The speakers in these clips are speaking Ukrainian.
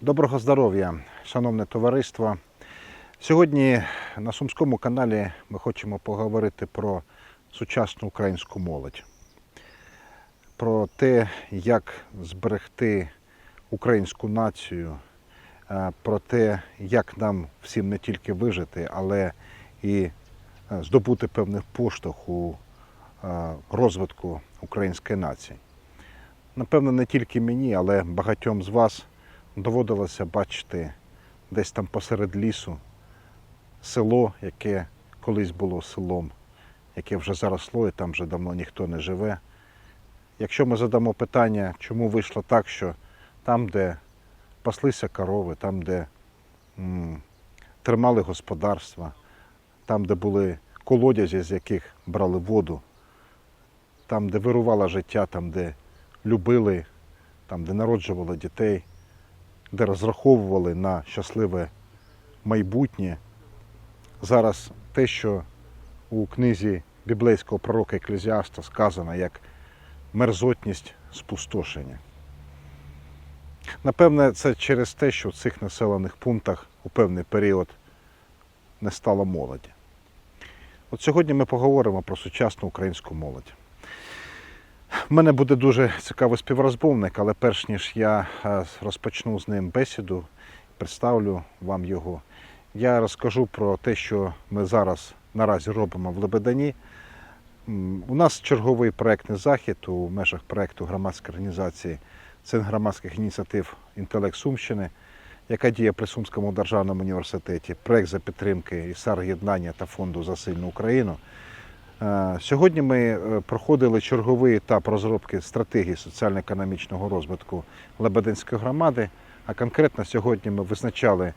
Доброго здоров'я, шановне товариство. Сьогодні на Сумському каналі ми хочемо поговорити про сучасну українську молодь, про те, як зберегти українську націю, е, про те, як нам всім не тільки вижити, але і е, здобути певний поштовх у е, розвитку української нації. Напевно, не тільки мені, але багатьом з вас доводилося бачити десь там посеред лісу село, яке колись було селом, яке вже заросло і там вже давно ніхто не живе. Якщо ми задамо питання, чому вийшло так, що там, де паслися корови, там, де м, тримали господарства, там, де були колодязі, з яких брали воду, там, де вирувало життя, там, де любили, там, де народжували дітей, де розраховували на щасливе майбутнє. Зараз те, що у книзі біблейського пророка Еклезіаста сказано як мерзотність спустошення. Напевне, це через те, що в цих населених пунктах у певний період не стало молоді. От сьогодні ми поговоримо про сучасну українську молодь. У мене буде дуже цікавий співрозмовник, але перш ніж я е, розпочну з ним бесіду, представлю вам його, я розкажу про те, що ми зараз наразі робимо в Лебедані. У нас черговий проектний захід у межах проекту громадської організації Центр громадських ініціатив Інтелект Сумщини, яка діє при Сумському державному університеті, проект за підтримки ІСАР єднання та фонду за сильну Україну. Е, Сьогодні ми е, проходили черговий етап розробки стратегії соціально-економічного розвитку Лебединської громади. А конкретно сьогодні ми визначали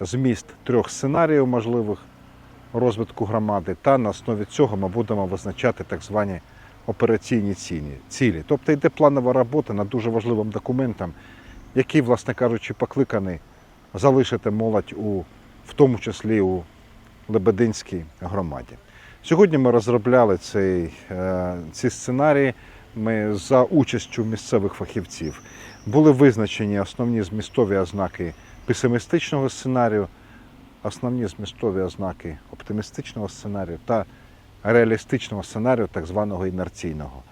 зміст трьох сценаріїв можливих розвитку громади, та на основі цього ми будемо визначати так звані операційні ціні- цілі. Тобто йде планова робота над дуже важливим документом, який, власне кажучи, покликаний залишити молодь у в тому числі у Лебединській громаді. Сьогодні ми розробляли цей, е, ці сценарії ми за участю місцевих фахівців. Були визначені основні змістові ознаки песимістичного сценарію, основні змістові ознаки оптимістичного сценарію та реалістичного сценарію, так званого інерційного.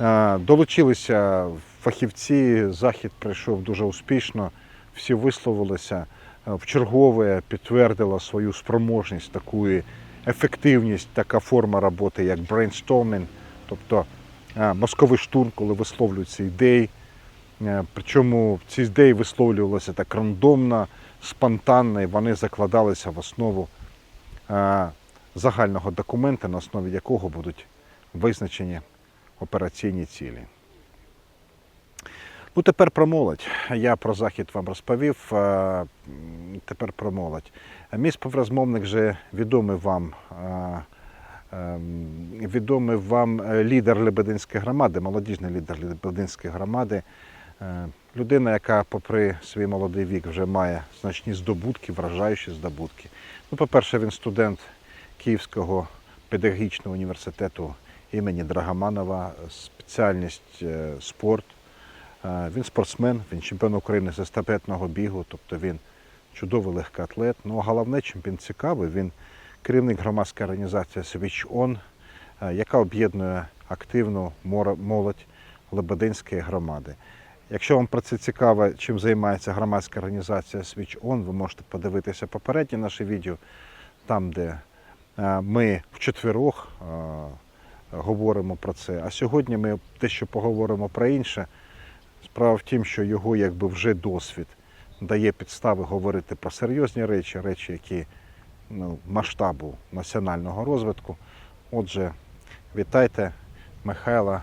Е, Долучилися фахівці, захід пройшов дуже успішно, всі висловилися. Е, Вчергове підтвердила свою спроможність такої ефективність, така форма роботи, як брейнстормінг, тобто е, мозковий штурм, коли висловлюються ідеї. Е, Причому ці ідеї висловлювалися так рандомно, спонтанно, і вони закладалися в основу е, загального документа, на основі якого будуть визначені операційні цілі. Ну, тепер про молодь. Я про захід вам розповів. Тепер про молодь. Мій співрозмовник вже відомий вам, ем, відомий вам е, лідер Лебединської громади, молодіжний лідер Лебединської громади. Е, Людина, яка, попри свій молодий вік, вже має значні здобутки, вражаючі здобутки. Ну, по-перше, він студент Київського педагогічного університету імені Драгоманова, спеціальність е, спорт. Е, Він спортсмен, він чемпіон України з естафетного бігу, тобто він чудовий легкоатлет. Ну, а головне, чим він цікавий, він керівник громадської організації Switch On, е, яка об'єднує активну молодь Лебединської громади. Якщо вам про це цікаво, чим займається громадська організація Switch On, ви можете подивитися попереднє наше відео, там, де е, ми вчетверох говоримо про це. А сьогодні ми дещо поговоримо про інше. Справа в тім, що його якби вже досвід дає підстави говорити про серйозні речі, речі, які ну, масштабу національного розвитку. Отже, вітайте Михайла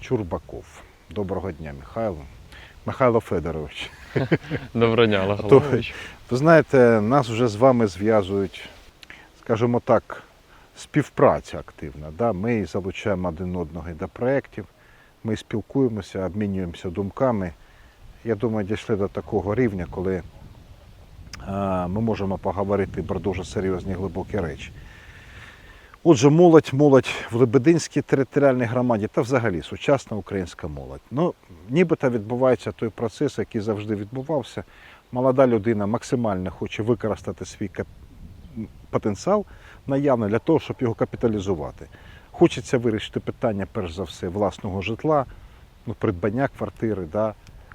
Чурбаков. Доброго дня, Михайло. Михайло Федорович. Доброго дня, Олег Ви знаєте, нас вже з вами зв'язують, скажімо так, співпраця активна. Да? Ми залучаємо один одного і до проєктів, ми спілкуємося, обмінюємося думками. Я думаю, дійшли до такого рівня, коли е, ми можемо поговорити про дуже серйозні глибокі речі. Отже, молодь, молодь в Лебединській територіальній громаді та взагалі сучасна українська молодь. Ну, нібито відбувається той процес, який завжди відбувався. Молода людина максимально хоче використати свій потенціал наявний для того, щоб його капіталізувати. Хочеться вирішити питання, перш за все, власного житла, ну, придбання квартири, да?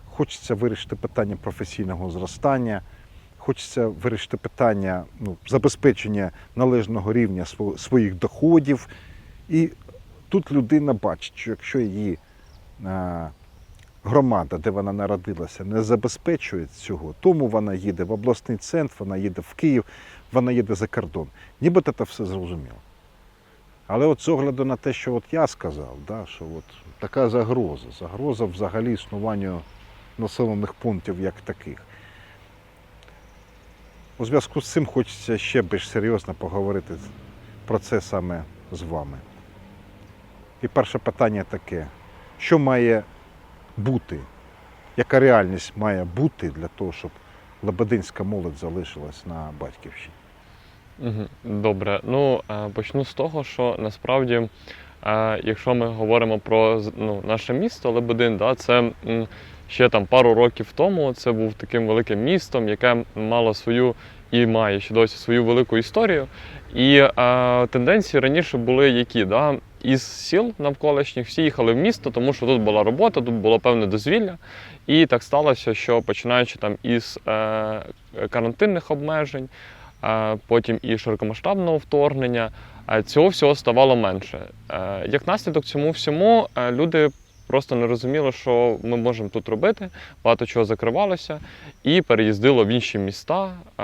хочеться вирішити питання професійного зростання, хочеться вирішити питання ну, забезпечення належного рівня своїх доходів. І тут людина бачить, що якщо її громада, де вона народилася, не забезпечує цього, тому вона їде в обласний центр, вона їде в Київ, вона їде за кордон. Нібито це все зрозуміло. Але от з огляду на те, що от я сказав, да, що от така загроза, загроза взагалі існуванню населених пунктів як таких. У зв'язку з цим хочеться ще більш серйозно поговорити про це саме з вами. І перше питання таке: що має бути, яка реальність має бути для того, щоб Лебединська молодь залишилась на батьківщині? Добре. Ну, е, почну з того, що насправді, е, якщо ми говоримо про ну, наше місто Лебедин, да, це ще там пару років тому це був таким великим містом, яке мало свою і має ще досі свою велику історію. І е, тенденції раніше були які? Да? Із сіл навколишніх всі їхали в місто, тому що тут була робота, тут було певне дозвілля. І так сталося, що починаючи там із е, карантинних обмежень, потім і широкомасштабного вторгнення. Цього всього ставало менше. Е, Як наслідок цьому всьому е, люди просто не розуміли, що ми можемо тут робити. Багато чого закривалося і переїздило в інші міста, е,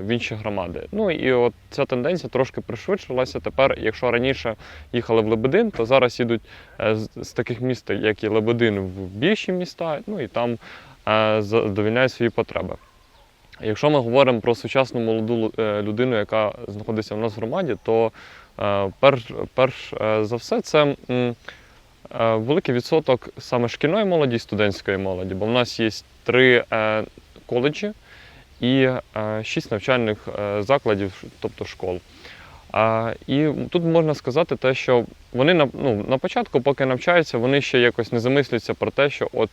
в інші громади. Ну і от ця тенденція трошки пришвидшилася. Тепер, якщо раніше їхали в Лебедин, то зараз їдуть з таких міст, як і Лебедин, в більші міста, ну і там задовільняють свої потреби. Якщо ми говоримо про сучасну молоду е, людину, яка знаходиться в нас в громаді, то е, перш, перш е, за все це великий відсоток саме шкільної молоді студентської молоді, бо в нас є три коледжі і шість навчальних закладів, тобто школ. І тут можна сказати те, що вони на, ну, на початку, поки навчаються, вони ще якось не замислюються про те, що от.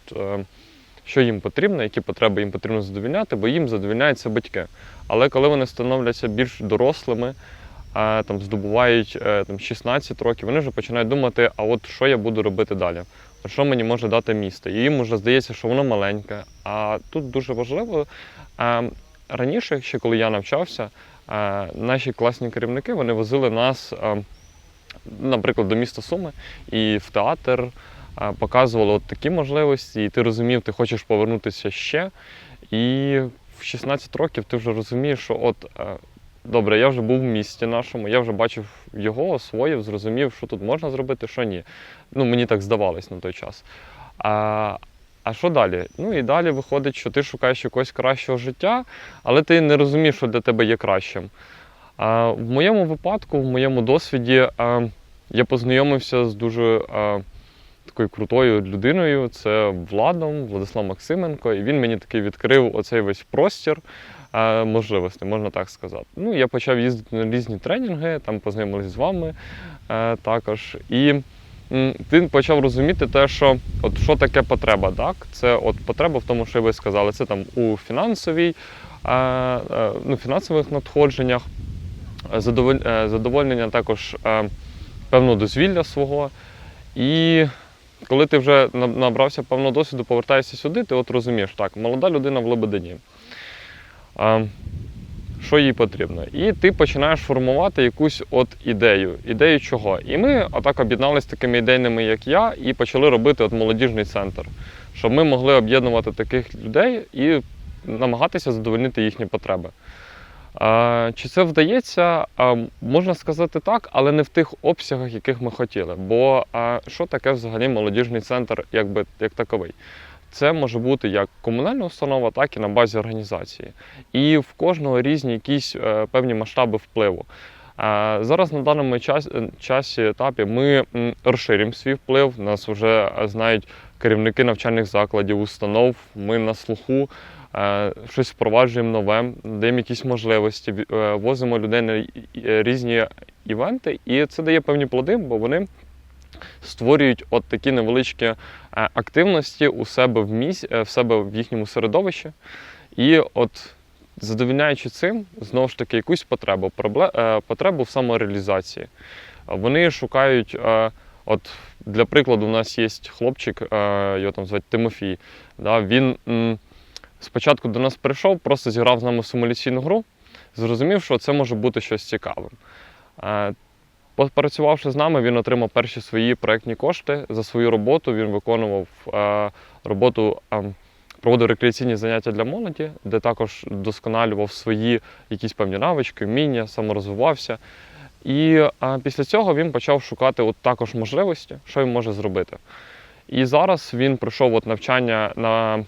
Е, що їм потрібно, які потреби їм потрібно задовільняти, бо їм задовільняються батьки. Але коли вони становляться більш дорослими, там, здобувають е, там, 16 років, вони вже починають думати, а от що я буду робити далі? Що мені може дати місто? І їм вже здається, що воно маленьке. А тут дуже важливо, е, раніше, ще коли я навчався, е, наші класні керівники вони возили нас, е, наприклад, до міста Суми і в театр показували от такі можливості, і ти розумів, ти хочеш повернутися ще. І в 16 років ти вже розумієш, що от е, добре, я вже був в місті нашому, я вже бачив його, освоїв, зрозумів, що тут можна зробити, що ні. Ну, мені так здавалось на той час. А, а що далі? Ну і далі виходить, що ти шукаєш якогось кращого життя, але ти не розумієш, що для тебе є кращим. А, в моєму випадку, в моєму досвіді, а, я познайомився з дуже а, такою крутою людиною. Це Владом, Владислав Максименко. І він мені такий відкрив оцей весь простір а, можливостей, можна так сказати. Ну, я почав їздити на різні тренінги, там познайомилися з вами е, також. І ти почав розуміти те, що от що таке потреба. Так? Це от потреба в тому, що ви сказали, це там у фінансовій, е, е, ну, фінансових надходженнях, е, задоволь- е, задовольнення також е, певного дозвілля свого. І коли ти вже набрався певного досвіду, повертаєшся сюди, ти от розумієш, так, молода людина в Лебедині. А, що їй потрібно? І ти починаєш формувати якусь от ідею. Ідею чого? І ми отак об'єдналися такими ідейними, як я, і почали робити от молодіжний центр, щоб ми могли об'єднувати таких людей і намагатися задовольнити їхні потреби. Чи це вдається? Можна сказати так, але не в тих обсягах, яких ми хотіли. Бо що таке взагалі молодіжний центр, якби як таковий? Це може бути як комунальна установа, так і на базі організації. І в кожного різні якісь е, певні масштаби впливу. Зараз на даному е, часі етапі ми м, розширюємо свій вплив. Нас вже е, знають керівники навчальних закладів, установ. Ми на слуху щось впроваджуємо нове, даємо якісь можливості, е, возимо людей на і- різні івенти, і це дає певні плоди, бо вони створюють от такі невеличкі е, активності у себе в міс... е, в себе в їхньому середовищі. І от задовільняючи цим, знову ж таки, якусь потребу, е, потребу в самореалізації. Е, Вони шукають, е, от для прикладу, у нас є хлопчик, е, його там звати Тимофій. Да, він спочатку до нас прийшов, просто зіграв з нами симуляційну гру, зрозумів, що це може бути щось цікавим. Е, Попрацювавши з нами, він отримав перші свої проектні кошти за свою роботу. Він виконував е, роботу, е, проводив рекреаційні заняття для молоді, де також досконалював свої якісь певні навички, вміння, саморозвивався. І після цього він почав шукати от також можливості, що він може зробити. І зараз він пройшов от навчання на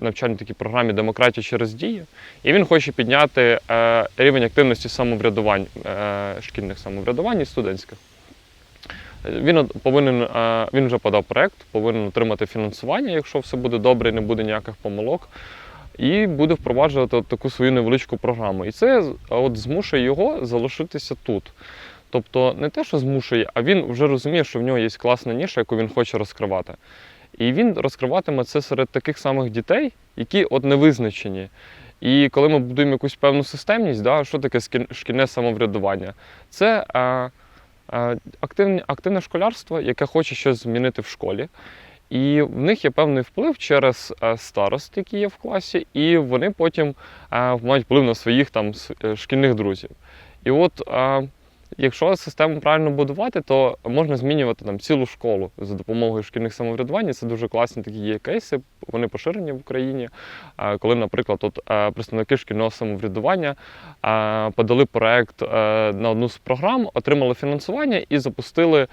навчальній такій програмі Демократія через дію, і він хоче підняти е, рівень активності самоврядувань, е, шкільних самоврядувань і студентських. Він повинен, е, він вже подав проект, повинен отримати фінансування, якщо все буде добре не буде ніяких помилок. І буде впроваджувати таку свою невеличку програму. І це от змушує його залишитися тут. Тобто не те, що змушує, а він вже розуміє, що в нього є класна ніша, яку він хоче розкривати. І він розкриватиме це серед таких самих дітей, які от не визначені. І коли ми будуємо якусь певну системність, да, що таке шкільне самоврядування? Це е, е, активне, активне школярство, яке хоче щось змінити в школі. І в них є певний вплив через е, старост, які є в класі, і вони потім е, мають вплив на своїх там е, шкільних друзів. І от якщо систему правильно будувати, то можна змінювати там цілу школу за допомогою шкільних самоврядувань. Це дуже класні такі є кейси. Вони поширені в Україні. Коли, наприклад, от е, представники шкільного самоврядування е, подали проект е, на одну з програм, отримали фінансування і запустили.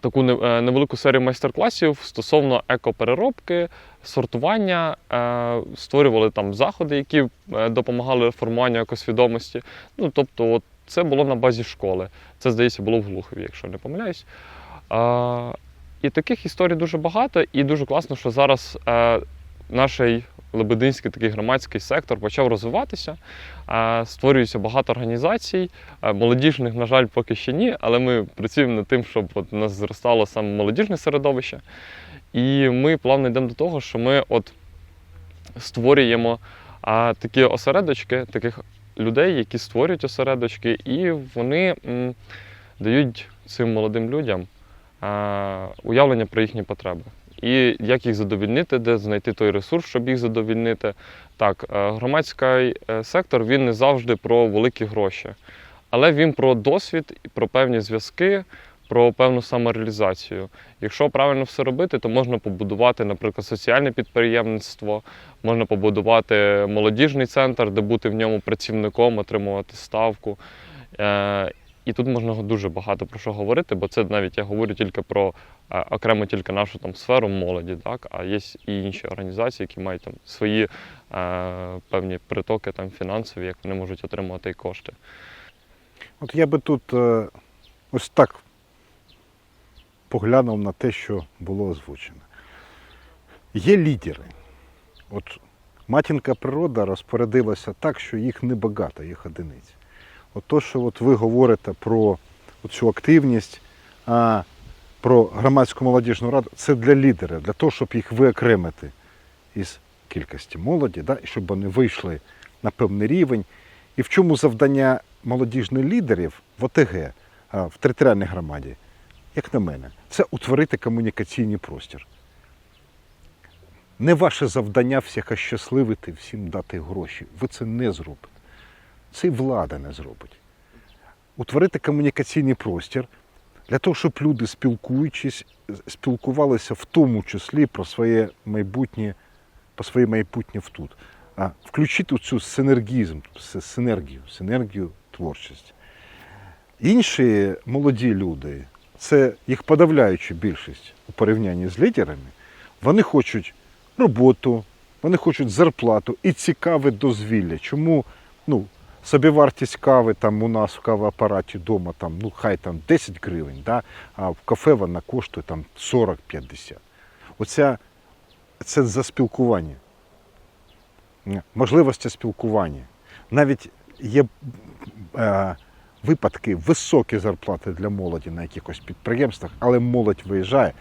Таку невелику серію майстер-класів стосовно екопереробки, сортування, створювали там заходи, які допомагали формуванню екосвідомості. Ну, тобто, от це було на базі школи. Це, здається, було в Глухові, якщо не помиляюсь. Е, І таких історій дуже багато, і дуже класно, що зараз е, наш Лебединський такий громадський сектор почав розвиватися. Е, Створюється багато організацій. Е, Молодіжних, на жаль, поки ще ні, але ми працюємо над тим, щоб от у нас зростало саме молодіжне середовище. І ми плавно йдемо до того, що ми от створюємо а, такі осередочки, таких людей, які створюють осередочки, і вони дають цим молодим людям уявлення про їхні потреби. І як їх задовільнити, де знайти той ресурс, щоб їх задовільнити. Так, е, громадський е, сектор він не завжди про великі гроші, але він про досвід, про певні зв'язки, про певну самореалізацію. Якщо правильно все робити, то можна побудувати, наприклад, соціальне підприємництво, можна побудувати молодіжний центр, де бути в ньому працівником, отримувати ставку. Е, І тут можна дуже багато про що говорити, бо це навіть я говорю тільки про е, окремо тільки нашу там сферу молоді, так а є і інші організації, які мають там свої е, певні притоки там фінансові, як вони можуть отримувати і кошти. От я би тут е, ось так поглянув на те, що було озвучено. Є лідери. От матінка природа розпорядилася так, що їх небагато, їх одиниць. От то, що от ви говорите про цю активність, про громадську молодіжну раду, це для лідерів, для того, щоб їх виокремити із кількості молоді, да, щоб вони вийшли на певний рівень. І в чому завдання молодіжних лідерів в ОТГ, в територіальній громаді, як на мене, це утворити комунікаційний простір. Не ваше завдання всіх ощасливити, всім дати гроші. Ви це не зробите. Це і влада не зробить. Утворити комунікаційний простір для того, щоб люди, спілкуючись, спілкувалися в тому числі про своє майбутнє, про своє майбутнє в тут. А включити цю синергізм, синергію, синергію творчості. Інші молоді люди, це їх подавляюча більшість у порівнянні з лідерами, вони хочуть роботу, вони хочуть зарплату і цікаве дозвілля. Чому ну, собівартість кави там у нас в кавоапараті вдома, там, ну, хай там 10 гривень, да? а в кафе вона коштує там 40-50. Оця це за спілкування. Можливості спілкування. Навіть є е, випадки високі зарплати для молоді на якихось підприємствах, але молодь виїжджає,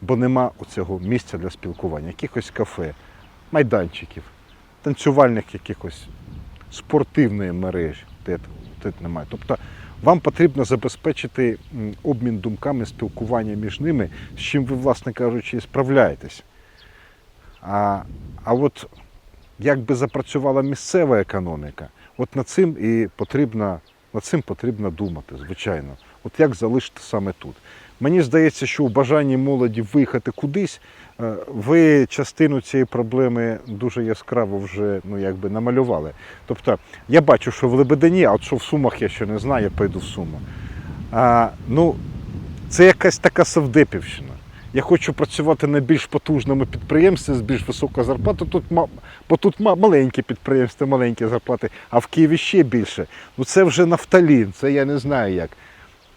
бо нема оцього місця для спілкування, якихось кафе, майданчиків, танцювальних якихось спортивної мережі. Де тут немає. Тобто вам потрібно забезпечити обмін думками, спілкування між ними, з чим ви, власне кажучи, і справляєтесь. А, а от як би запрацювала місцева економіка, от над цим і потрібно, над цим потрібно думати, звичайно. От як залишити саме тут. Мені здається, що у бажанні молоді виїхати кудись, е, ви частину цієї проблеми дуже яскраво вже ну, якби намалювали. Тобто, я бачу, що в Лебедині, а от що в Сумах я ще не знаю, я пойду в Суми. А, ну, це якась така Савдепівщина. Я хочу працювати на більш потужному підприємстві з більш високою зарплатою. Тут, бо тут ма- маленькі підприємства, маленькі зарплати, а в Києві ще більше. Ну це вже нафталін, це я не знаю як.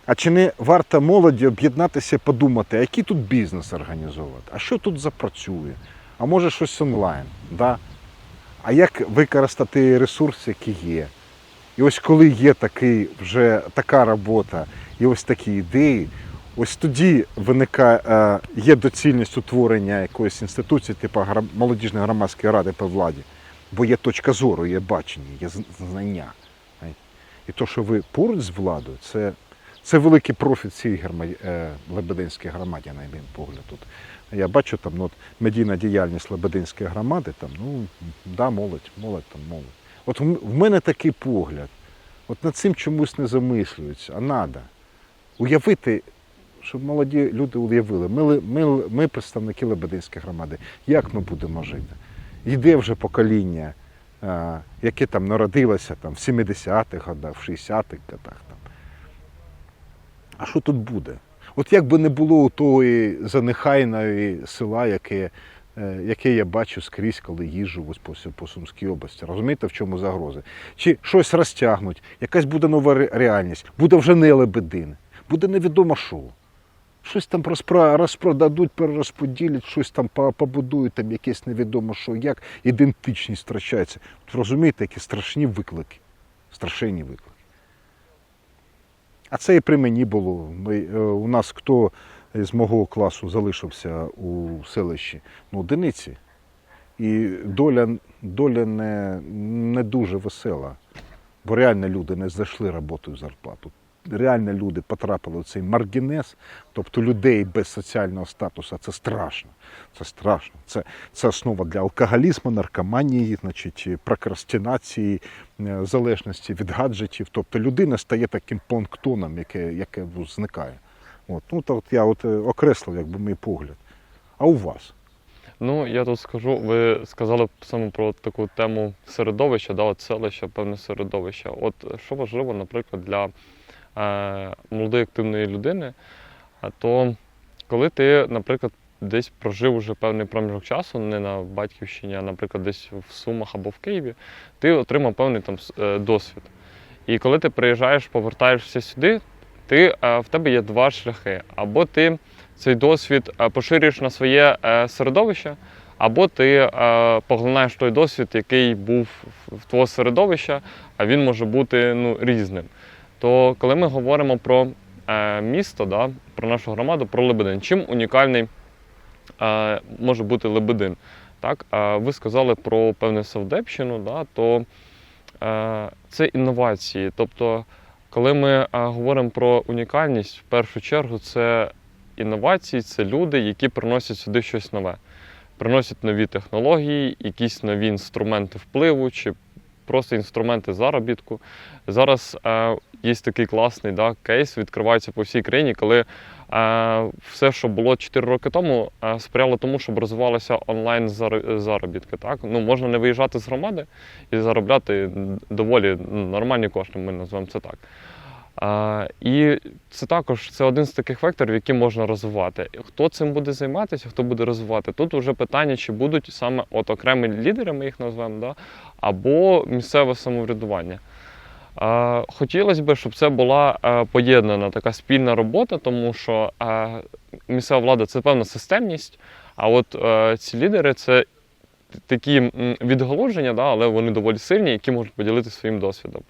А чи не варто молоді об'єднатися і подумати, а який тут бізнес організовувати? А що тут запрацює? А може щось онлайн? Да? А як використати ресурс, який є? І ось коли є такий, вже така робота і ось такі ідеї, ось тоді виникає, е, є доцільність утворення якоїсь інституції, типу молодіжної громадської ради по владі. Бо є точка зору, є бачення, є знання. І то, що ви поруч з владою, це, це великий профіт цієї грома... е, Лебединській громаді, на мій погляд. Тут. Я бачу там ну, от, медійна діяльність Лебединської громади, там, ну, да, молодь, молодь там, молодь. От в мене такий погляд. От над цим чомусь не замислюються, а треба. Уявити, щоб молоді люди уявили, ми, ми, ми представники Лебединської громади, як ми будемо жити? Йде вже покоління, яке там народилося там, в 70-х годах, в 60-х годах. Там. А що тут буде? От як би не було тої занехайної села, яке, е, яке я бачу скрізь, коли їжджу ось по Сумській області. Розумієте, в чому загрози? Чи щось розтягнуть, якась буде нова реальність, буде вже не лебедин, буде невідомо що. Щось там розпродадуть, перерозподілять, щось там побудують, там якесь невідомо що, як ідентичність втрачається. От розумієте, які страшні виклики, страшенні виклики. А це і при мені було. Ми, е, у нас хто з мого класу залишився у селищі? Ну, одиниці. І доля, доля не, не дуже весела. Бо реально люди не знайшли роботу і зарплату. Реально люди потрапили в цей маргінез, тобто людей без соціального статусу. Це страшно. Це страшно. Це, це основа для алкоголізму, наркоманії, значить, прокрастинації, е, залежності від гаджетів. Тобто людина стає таким планктоном, яке, яке зникає. От. Ну, то от я от, е, окреслив якби, мій погляд. А у вас? Ну, я тут скажу, ви сказали саме про таку тему середовища, да, от селища, певне середовище. От що важливо, наприклад, для молодої активної людини, а то коли ти, наприклад, десь прожив уже певний проміжок часу, не на батьківщині, а, наприклад, десь в Сумах або в Києві, ти отримав певний там е, досвід. І коли ти приїжджаєш, повертаєшся сюди, ти, е, в тебе є два шляхи. Або ти цей досвід е, поширюєш на своє е, середовище, або ти е, поглинаєш той досвід, який був в- твого середовища, а він може бути ну, різним. То коли ми говоримо про е, місто, да, про нашу громаду, про Лебедин, чим унікальний е, може бути Лебедин? Так, е, ви сказали про певну Савдепщину, да, то е, це інновації. Тобто, коли ми е, говоримо про унікальність, в першу чергу це інновації, це люди, які приносять сюди щось нове. Приносять нові технології, якісь нові інструменти впливу чи просто інструменти заробітку. Зараз е, є такий класний да, кейс, відкривається по всій країні, коли е, все, що було 4 роки тому, е, сприяло тому, щоб розвивалися онлайн заро- заробітки. Так? Ну, можна не виїжджати з громади і заробляти доволі нормальні кошти, ми назвемо це так. А, і це також це один з таких векторів, які можна розвивати. Хто цим буде займатися, хто буде розвивати? Тут вже питання, чи будуть саме от окремі лідери, ми їх назвемо, да? або місцеве самоврядування. Хотілося б, щоб це була е, поєднана така спільна робота, тому що е, місцева влада це певна системність, а от е, ці лідери це такі відголодження, але вони доволі сильні, які можуть поділитися своїм досвідом.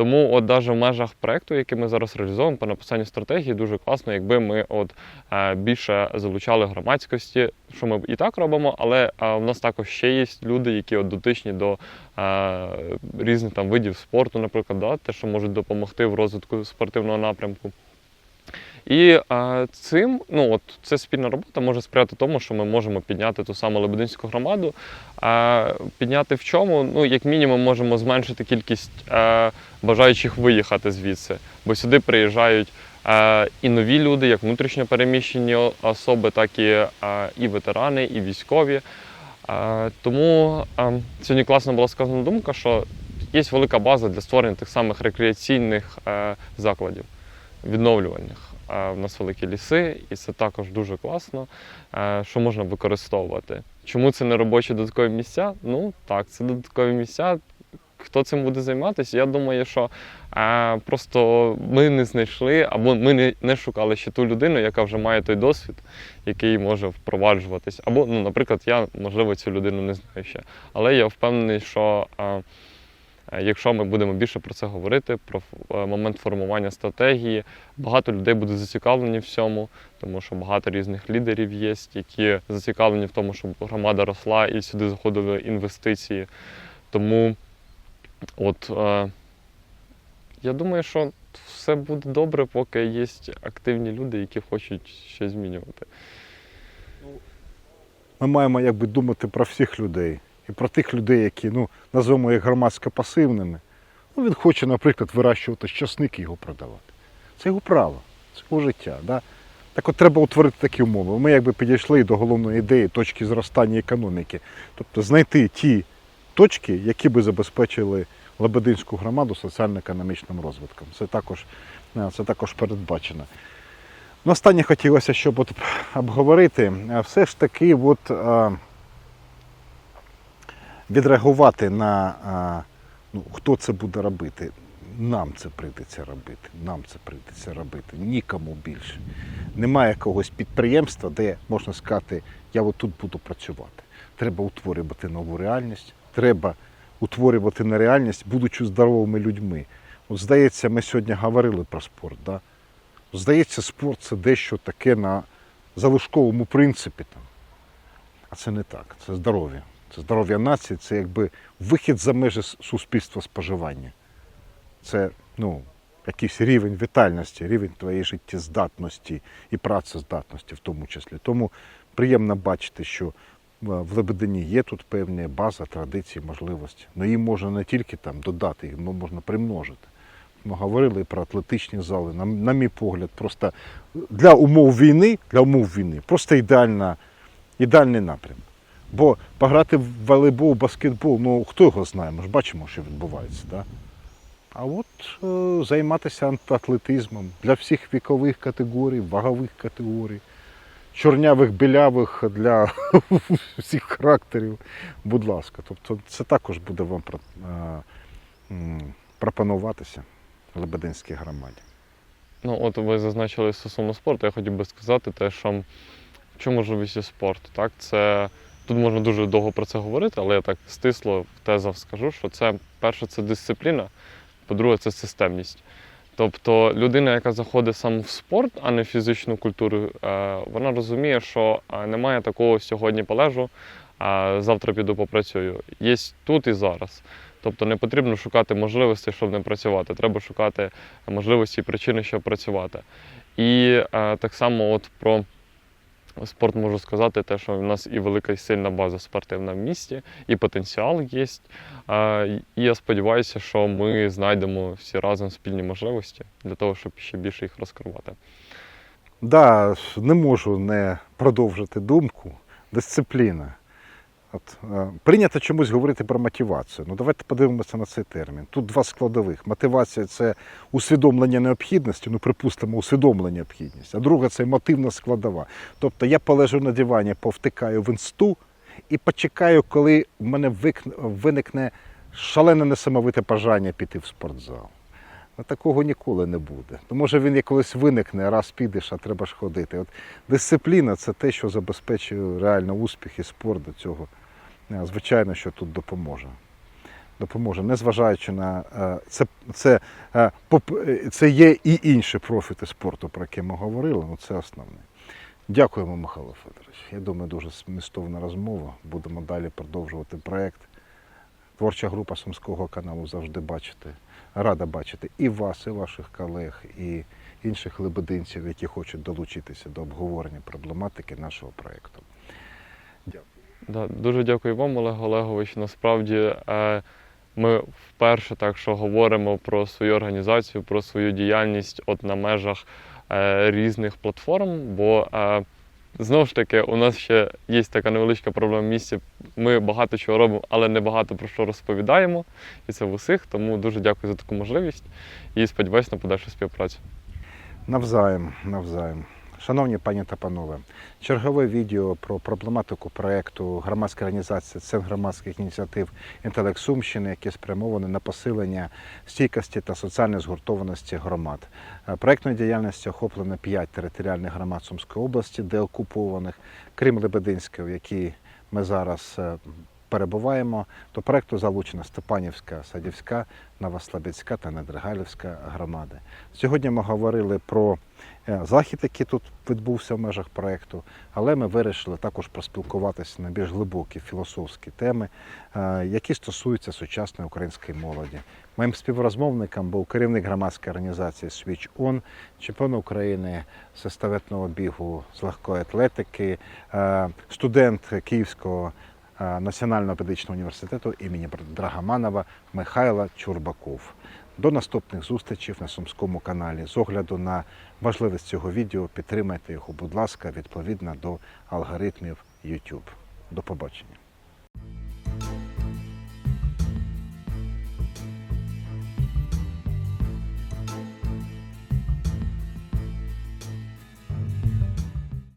Тому, от навіть в межах проекту, який ми зараз реалізовуємо по написанню стратегії, дуже класно, якби ми от е, більше залучали громадськості, що ми і так робимо, але е, в нас також ще є люди, які от дотичні до е, різних там видів спорту, наприклад, да, те, що можуть допомогти в розвитку спортивного напрямку. І е, цим, ну от це спільна робота може сприяти тому, що ми можемо підняти ту саму Лебединську громаду. Е, підняти в чому? Ну, як мінімум, можемо зменшити кількість е, бажаючих виїхати звідси, бо сюди приїжджають і нові люди, як внутрішньо переміщені особи, так і, і ветерани, і військові. Тому сьогодні класно була сказана думка, що є велика база для створення тих самих рекреаційних закладів, відновлювальних. В нас великі ліси, і це також дуже класно, е, що можна використовувати. Чому це не робочі додаткові місця? Ну так, це додаткові місця. Хто цим буде займатися? Я думаю, що е, просто ми не знайшли або ми не, не шукали ще ту людину, яка вже має той досвід, який може впроваджуватись. Або, ну, наприклад, я, можливо, цю людину не знаю ще. Але я впевнений, що е, е, якщо ми будемо більше про це говорити, про е, момент формування стратегії, багато людей буде зацікавлені в цьому, тому що багато різних лідерів є, які зацікавлені в тому, щоб громада росла і сюди заходили інвестиції. Тому от е, я думаю, що все буде добре, поки є активні люди, які хочуть щось змінювати. Ми маємо якби думати про всіх людей. І про тих людей, які ну, назвемо їх громадсько пасивними. Ну, він хоче, наприклад, вирощувати часник і його продавати. Це його право, це його життя. Да? Так от треба утворити такі умови. Ми якби підійшли до головної ідеї точки зростання економіки. Тобто знайти ті точки, які би забезпечили Лебединську громаду соціально-економічним розвитком. Це також, е, це також передбачено. Ну, останнє хотілося, щоб от обговорити, е, все ж таки, от, е, відреагувати на ну, хто це буде робити. Нам це прийдеться робити. Нам це прийдеться робити. Нікому більше. Немає якогось підприємства, де можна сказати, я от тут буду працювати. Треба утворювати нову реальність, треба утворювати на реальність, будучи здоровими людьми. От здається, ми сьогодні говорили про спорт. Да? Здається, спорт це дещо таке на залишковому принципі. Там. А це не так. Це здоров'я. Здоров'я нації, це якби вихід за межі суспільства споживання. Це ну, якийсь рівень вітальності, рівень твоєї життєздатності і працездатності в тому числі. Тому приємно бачити, що е, в Лебедині є тут певна база, традиції, можливості. Ну її можна не тільки там додати, її можна примножити. Ми говорили про атлетичні зали. На, на мій погляд, просто для умов війни, для умов війни, просто ідеальна, ідеальний напрям. Бо пограти в волейбол, баскетбол, ну хто його знає, ми ж бачимо, що відбувається. Да? А от е, займатися атлетизмом для всіх вікових категорій, вагових категорій, чорнявих, білявих для всіх характерів, будь ласка. Тобто це також буде вам е, пропонуватися в Лебединській громаді. Ну, от ви зазначили стосовно спорту, я хотів би сказати те, що в чому можливість спорту. Так, це тут можна дуже довго про це говорити, але я так стисло в тезах скажу, що це перше це дисципліна, по-друге, це системність. Тобто людина, яка заходить саме в спорт, а не в фізичну культуру, е, вона розуміє, що е, немає такого сьогодні полежу, а завтра піду попрацюю. Є тут і зараз. Тобто не потрібно шукати можливості, щоб не працювати. Треба шукати можливості і причини, щоб працювати. І е, так само, от про спорт можу сказати, те, що в нас і велика і сильна база спортивна в місті, і потенціал є. І я сподіваюся, що ми знайдемо всі разом спільні можливості для того, щоб ще більше їх розкривати. Да, не можу не продовжити думку. Дисципліна. От, е, прийнято чомусь говорити про мотивацію. Ну давайте подивимося на цей термін. Тут два складових. Мотивація це усвідомлення необхідності, ну припустимо, усвідомлення необхідності. А друга це мотивна складова. Тобто я полежу на дивані, повтикаю в інсту і почекаю, коли в мене виникне шалене несамовите бажання піти в спортзал. Ну, такого ніколи не буде. Ну, може він якось виникне, раз підеш, а треба ж ходити. От дисципліна це те, що забезпечує реально успіх і спорт до цього. Е, Звичайно, що тут допоможе. допоможе, незважаючи на е, це, це, е, це є і інші профіти спорту, про які ми говорили, ну це основне. Дякуємо, Михайло Федорович. Я думаю, дуже змістовна розмова. Будемо далі продовжувати проєкт. Творча група Сумського каналу завжди бачити. Рада бачити і вас, і ваших колег, і інших лебединців, які хочуть долучитися до обговорення проблематики нашого проєкту. Да, дуже дякую вам, Олег Олегович. Насправді е, ми вперше так що говоримо про свою організацію, про свою діяльність от на межах е, різних платформ. Бо е, знову ж таки, у нас ще є така невеличка проблема в місті. Ми багато чого робимо, але не багато про що розповідаємо. І це в усіх. Тому дуже дякую за таку можливість і сподіваюся на подальшу співпрацю. Навзаєм, навзаєм. Шановні пані та панове, чергове відео про проблематику проєкту громадської організації Центр громадських ініціатив Інтелект Сумщини, яке спрямоване на посилення стійкості та соціальної згуртованості громад. Е, Проєктної діяльності охоплено 5 територіальних громад Сумської області, де окупованих, крім Лебединської, в якій ми зараз е, перебуваємо. До проєкту залучена Степанівська, Садівська, Новослобідська та Недригалівська громади. Сьогодні ми говорили про е, захід, який тут відбувся в межах проєкту, але ми вирішили також поспілкуватися на більш глибокі філософські теми, е, які стосуються сучасної української молоді. Моїм співрозмовником був керівник громадської організації Switch On, чемпіон України з естафетного бігу з легкої атлетики, е, студент Київського національного педагогічного університету імені Драгоманова Михайла Чурбаков. До наступних зустрічей на Сумському каналі. З огляду на важливість цього відео підтримайте його, будь ласка, відповідно до алгоритмів YouTube. До побачення.